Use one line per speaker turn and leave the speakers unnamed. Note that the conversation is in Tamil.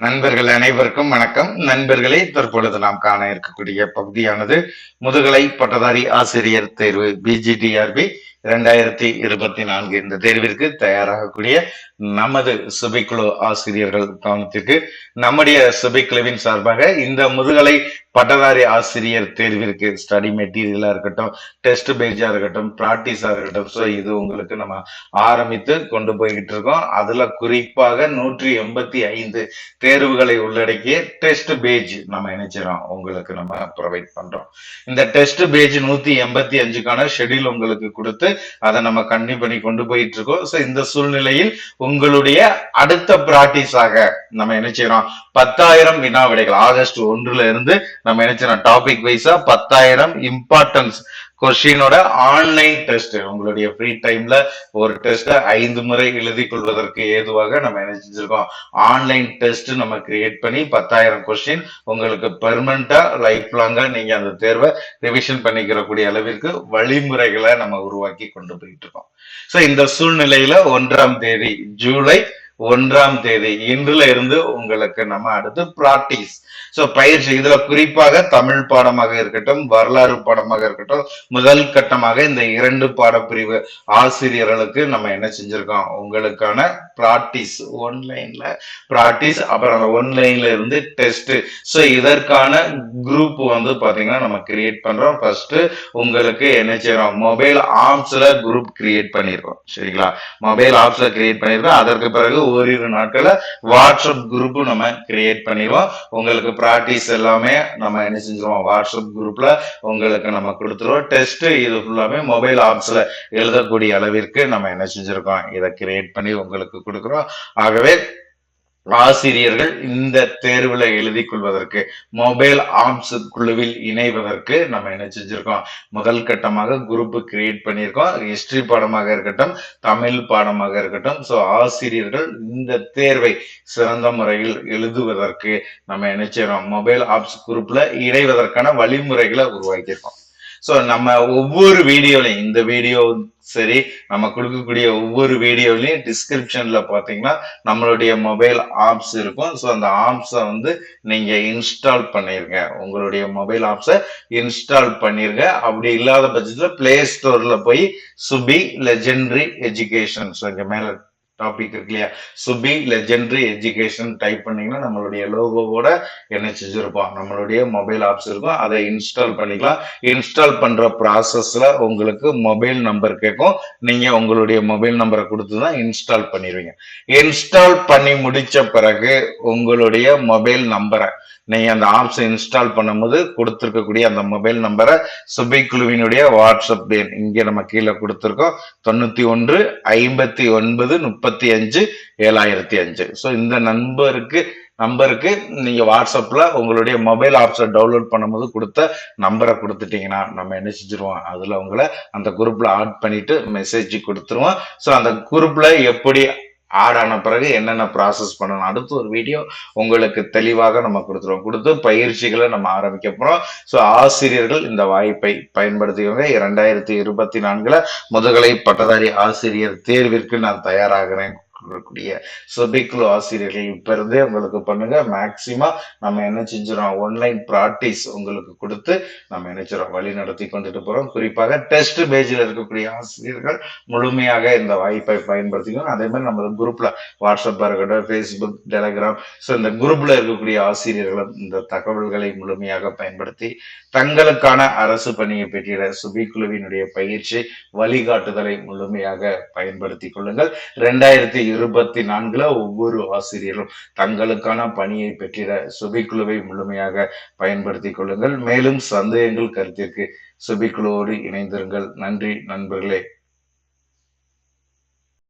நண்பர்கள் அனைவருக்கும் வணக்கம். நண்பர்களே தற்பொழுது நாம் காண இருக்கக்கூடிய பகுதியானது முதுகலை பட்டதாரி ஆசிரியர் தேர்வு பிஜிடிஆர்பி இரண்டாயிரத்தி இருபத்தி நான்கு. இந்த தேர்விற்கு தயாராகக்கூடிய நமது சுபிக்குழு ஆசிரியர்கள் கவனத்திற்கு நம்முடைய சுபிக்குழுவின் சார்பாக இந்த முதுகலை பட்டதாரி ஆசிரியர் தேர்விற்கு ஸ்டடி மெட்டீரியலா இருக்கட்டும் டெஸ்ட் பேஜா இருக்கட்டும் ப்ராக்டிஸா இருக்கட்டும். ஸோ இது உங்களுக்கு நம்ம ஆரம்பித்து கொண்டு போய்கிட்டு இருக்கோம். அதுல குறிப்பாக நூற்றி எண்பத்தி ஐந்து தேர்வுகளை உள்ளடக்கிய டெஸ்ட் பேஜ் நம்ம நினைச்சிடறோம் உங்களுக்கு நம்ம ப்ரொவைட் பண்றோம். இந்த டெஸ்ட் பேஜ் நூத்தி எண்பத்தி அஞ்சுக்கான ஷெடியூல் உங்களுக்கு கொடுத்து அதை நம்ம கண்டினியூ பண்ணி கொண்டு போயிட்டு இருக்கோம். ஸோ இந்த சூழ்நிலையில் உங்களுடைய அடுத்த பிராக்டிஸாக நம்ம என்ன செய்யறோம்? பத்தாயிரம் வினா விடைகள். ஆகஸ்ட் ஒன்றுல இருந்து நம்ம என்ன செய்யறோம்? டாபிக் வைஸா பத்தாயிரம் இம்பார்ட்டன்ஸ் கொஸ்டினோட ஆன்லைன் டெஸ்ட். உங்களுடைய ஃப்ரீ டைம்ல ஒரு டெஸ்ட் ஐந்து முறை எழுதி கொள்வதற்கு ஏதுவாக நம்ம என்ன செஞ்சிருக்கோம் ஆன்லைன் டெஸ்ட் நம்ம கிரியேட் பண்ணி பத்தாயிரம் கொஸ்டின் உங்களுக்கு பெர்மனண்டா லைஃப் லாங்கா நீங்க அந்த தேர்வை ரிவிஷன் பண்ணிக்கிறக்கூடிய அளவிற்கு வழிமுறைகளை நம்ம உருவாக்கி கொண்டு போயிட்டு இருக்கோம். சோ இந்த சூழ்நிலையில ஒன்றாம் தேதி ஜூலை ஒன்றாம் தேதி. இன்றுல இருந்து உங்களுக்கு நம்ம அடுத்து பிராக்டிஸ் சோ பயிற்சி. இதுல குறிப்பாக தமிழ் பாடமாக இருக்கட்டும் வரலாறு பாடமாக இருக்கட்டும் முதல் கட்டமாக இந்த இரண்டு பாடப்பிரிவு ஆசிரியர்களுக்கு நம்ம என்ன செஞ்சிருக்கோம்? உங்களுக்கான பிராக்டிஸ் ஒன்லைன்ல பிராக்டிஸ் அப்புறம் அந்த ஒன்லைன்ல இருந்து டெஸ்ட் சோ இதற்கான குரூப் வந்து பாத்தீங்கன்னா நம்ம கிரியேட் பண்றோம். ஃபர்ஸ்ட் உங்களுக்கு என்ன செய்யறோம்? மொபைல் ஆப்ஸ்ல குரூப் கிரியேட் பண்ணிருக்கோம். சரிங்களா? மொபைல் ஆப்ஸ்ல கிரியேட் பண்ணிருக்கோம். அதற்கு பிறகு ஓரிரு நாட்கள வாட்ஸ்அப் குரூப் நம்ம கிரியேட் பண்ணிடுவோம். உங்களுக்கு ப்ராக்டிஸ் எல்லாமே நம்ம என்ன செஞ்சிருவோம்? வாட்ஸ்அப் குரூப்ல உங்களுக்கு நம்ம கொடுத்துருவோம். டெஸ்ட் இது ஃபுல்லாமே மொபைல் ஆப்ஸ்ல எழுதக்கூடிய அளவிற்கு நம்ம என்ன செஞ்சிருக்கோம்? இதை கிரியேட் பண்ணி உங்களுக்கு கொடுக்குறோம். ஆகவே ஆசிரியர்கள் இந்த தேர்வுல எழுதி கொள்வதற்கு மொபைல் ஆர்ம்ஸ் குழுவில் இணைவதற்கு நம்ம என்ன செஞ்சிருக்கோம்? முதல் கட்டமாக குரூப் கிரியேட் பண்ணியிருக்கோம். ஹிஸ்டரி பாடமாக இருக்கட்டும் தமிழ் பாடமாக இருக்கட்டும். ஸோ ஆசிரியர்கள் இந்த தேர்வை சிறந்த முறையில் எழுதுவதற்கு நம்ம என்ன செய்யறோம்? மொபைல் ஆப்ஸ் குரூப்ல இணைவதற்கான வழிமுறைகளை உருவாக்கியிருக்கோம். ஸோ நம்ம ஒவ்வொரு வீடியோலையும் இந்த வீடியோ சரி நம்ம கொடுக்கக்கூடிய ஒவ்வொரு வீடியோலையும் டிஸ்கிரிப்ஷன்ல பார்த்தீங்கன்னா நம்மளுடைய மொபைல் ஆப்ஸ் இருக்கும். ஸோ அந்த ஆப்ஸை வந்து நீங்க இன்ஸ்டால் பண்ணிருங்க. உங்களுடைய மொபைல் ஆப்ஸை இன்ஸ்டால் பண்ணிருங்க. அப்படி இல்லாத பட்சத்தில் பிளே ஸ்டோர்ல போய் சுபி லெஜெண்டரி எஜுகேஷன் ஸோ இங்கே மேலே டாபிக் இருக்கு இல்லையா? சுபி லெஜெண்டரி எஜுகேஷன் டைப் பண்ணீங்கன்னா நம்மளுடைய லோகோவோட என்ன செஞ்சிருப்போம்? நம்மளுடைய மொபைல் ஆப்ஸ் இருக்கும். அதை இன்ஸ்டால் பண்ணிக்கலாம். இன்ஸ்டால் பண்ற ப்ராசஸ்ல உங்களுக்கு மொபைல் நம்பர் கேட்கும். நீங்க உங்களுடைய மொபைல் நம்பரை கொடுத்து தான் இன்ஸ்டால் பண்ணிடுவீங்க. இன்ஸ்டால் பண்ணி முடிச்ச பிறகு உங்களுடைய மொபைல் நம்பரை நீங்கள் அந்த ஆப்ஸை இன்ஸ்டால் பண்ணும்போது கொடுத்துருக்கக்கூடிய அந்த மொபைல் நம்பரை சுபை குழுவினுடைய வாட்ஸ்அப் எண் இங்கே நம்ம கீழே கொடுத்துருக்கோம். தொண்ணூற்றி ஒன்று ஐம்பத்தி ஒன்பது முப்பத்தி அஞ்சு ஏழாயிரத்தி அஞ்சு. ஸோ இந்த நம்பருக்கு நம்பருக்கு நீங்கள் வாட்ஸ்அப்பில் உங்களுடைய மொபைல் ஆப்ஸை டவுன்லோட் பண்ணும்போது கொடுத்த நம்பரை கொடுத்துட்டீங்கன்னா நம்ம என்ன செஞ்சிருவோம்? அதில் உங்களை அந்த குரூப்பில் ஆட் பண்ணிவிட்டு மெசேஜ் கொடுத்துருவோம். ஸோ அந்த குரூப்பில் எப்படி ஆட் ஆன பிறகு என்னென்ன ப்ராசஸ் பண்ணணும்? அடுத்து ஒரு வீடியோ உங்களுக்கு தெளிவாக நம்ம கொடுத்துருவோம். கொடுத்து பயிற்சிகளை நம்ம ஆரம்பிக்க போறோம். ஸோ ஆசிரியர்கள் இந்த வாய்ப்பை பயன்படுத்திக்கோங்க. இரண்டாயிரத்தி இருபத்தி நான்குல முதுகலை பட்டதாரி ஆசிரியர் தேர்விற்கு நான் தயாராகிறேன். இருக்கக்கூடிய சுபிக்குழு ஆசிரியர்கள் இப்ப இருந்தே உங்களுக்கு பண்ணுங்க. மேக்சிமம் நம்ம என்ன செஞ்சிடும் ஒன்லைன் ப்ராக்டிஸ் உங்களுக்கு கொடுத்து நம்ம என்ன வழி நடத்தி கொண்டுட்டு போறோம். குறிப்பாக டெஸ்ட் பேஜில் இருக்கக்கூடிய ஆசிரியர்கள் முழுமையாக இந்த வாய்ப்பை பயன்படுத்திக்கணும். அதே மாதிரி நம்ம குரூப்ல வாட்ஸ்அப் இருக்கட்டும் ஃபேஸ்புக் டெலகிராம் ஸோ இந்த குரூப்ல இருக்கக்கூடிய ஆசிரியர்களும் இந்த தகவல்களை முழுமையாக பயன்படுத்தி தங்களுக்கான அரசு பணியை பெற்றிட சுபிக்குழுவினுடைய பயிற்சி வழிகாட்டுதலை முழுமையாக பயன்படுத்திக் கொள்ளுங்கள். ரெண்டாயிரத்தி இருபத்தி நான்குல ஒவ்வொரு ஆசிரியரும் தங்களுக்கான பணியை பெற்றிட சுபிக்குழுவை முழுமையாக பயன்படுத்திக் கொள்ளுங்கள். மேலும் சந்தேகங்கள் கருத்திற்கு சுபிக்குழுவோடு இணைந்திருங்கள். நன்றி நண்பர்களே.